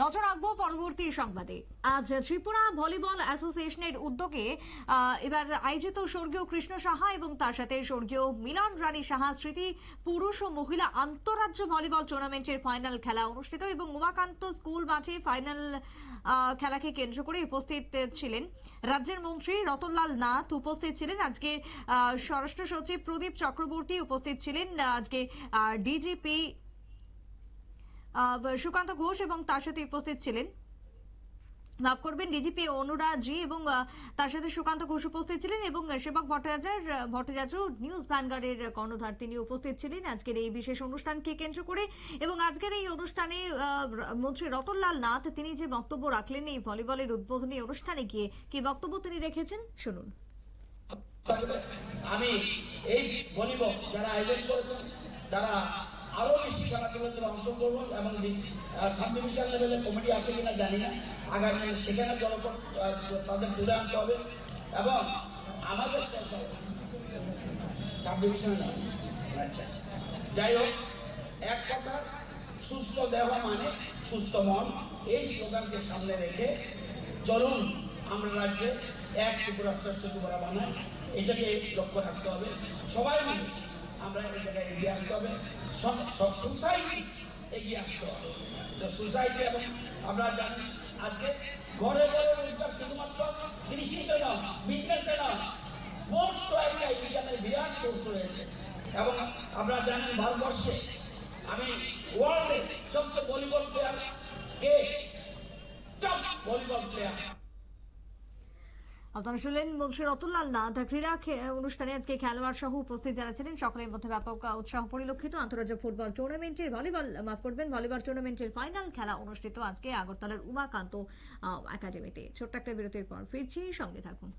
নজর রাখব পরবর্তী সংবাদে। আজ ত্রিপুরা ভলিবল অ্যাসোসিয়েশনের উদ্যোগে এবার আয়োজিত স্বর্গীয় কৃষ্ণ সাহা এবং তার সাথে স্বর্গীয় মিলন রানী সাহা স্মৃতি, পুরুষ ও মহিলা আন্তরাজ্য ভলিবল টুর্নামেন্টের ফাইনাল খেলা অনুষ্ঠিত এবং উমাকান্ত স্কুল মাঠে ফাইনাল খেলাকে কেন্দ্র করে উপস্থিত ছিলেন রাজ্যের মন্ত্রী রতনলাল নাথ উপস্থিত ছিলেন। আজকে স্বরাষ্ট্র সচিব প্রদীপ চক্রবর্তী উপস্থিত ছিলেন। আজকে ডিজিপি সুকান্ত ঘোষ এবং তার সাথে উপস্থিত ছিলেন। মাফ করবেন, ডিজিপি অনুরাগ জি এবং তার সাথে সুকান্ত ঘোষ উপস্থিত ছিলেন এবং সেবক ভট্টাচার্য ভট্টাচার্য নিউজ ভ্যানগার্ডের কর্ণধার তিনি উপস্থিত ছিলেন। আজকের এই বিশেষ অনুষ্ঠানকে কেন্দ্র করে এবং আজকের এই অনুষ্ঠানে মন্ত্রী রতনলাল নাথ তিনি যে বক্তব্য রাখলেন এই ভলিবলের উদ্বোধনী অনুষ্ঠানে গিয়ে কি বক্তব্য তিনি রেখেছেন? শুনুন। আমি এই ভলিবল যারা আয়োজন করেছেন তারা আরও বেশি খেলাধুলাতে অংশগ্রহণ এবং সাব ডিভিশন লেভেলে কমিটি আছে কিনা জানি না। আগামী সেখানে জনপদ তাদের তুলে আনতে হবে এবং আমাদের সাব ডিভিশনে আচ্ছা আচ্ছা। যাই হোক, এক কথা, সুস্থ দেহ মানে সুস্থ মন। এই স্লোগানকে সামনে রেখে চলুন আমরা রাজ্যে এক ত্রিপুরা শ্রেষ্ঠ ত্রিপুরা বানাই। এটাকে লক্ষ্য রাখতে হবে। সবাই মিলে আমরা এগিয়ে আসতে হবে সোসাইটি এগিয়ে আসতে হবে। তো সোসাইটি এবং আমরা জানি আজকে ঘরে ঘরে রোজগার শুধুমাত্র কৃষিতে নয় বিজনেসে নয়। স্পোর্টস তো একটা এখানে বিরাট সোর্স রয়েছে। এবং আমরা জানি ভারতবর্ষে আমি ওয়ার্ল্ডে সবচেয়ে ভলিবল প্লেয়ার কে টপ ভলিবল প্লেয়ার আপনারা শুনলেন মন্ত্রী রতনলাল নাথ ক্রীড়া অনুষ্ঠানে আজকে খেলোয়াড় সহ উপস্থিত যারা ছিলেন সকলের মধ্যে ব্যাপক উৎসাহ পরিলক্ষিত। আন্তর্জাতিক ফুটবল টুর্নামেন্টের ভলিবল মাফ করবেন ভলিবল টুর্নামেন্টের ফাইনাল খেলা অনুষ্ঠিত আজকে আগরতলার উমাকান্ত একাডেমিতে ছোট্ট একটা বিরতির পর ফিরছি, সঙ্গে থাকুন।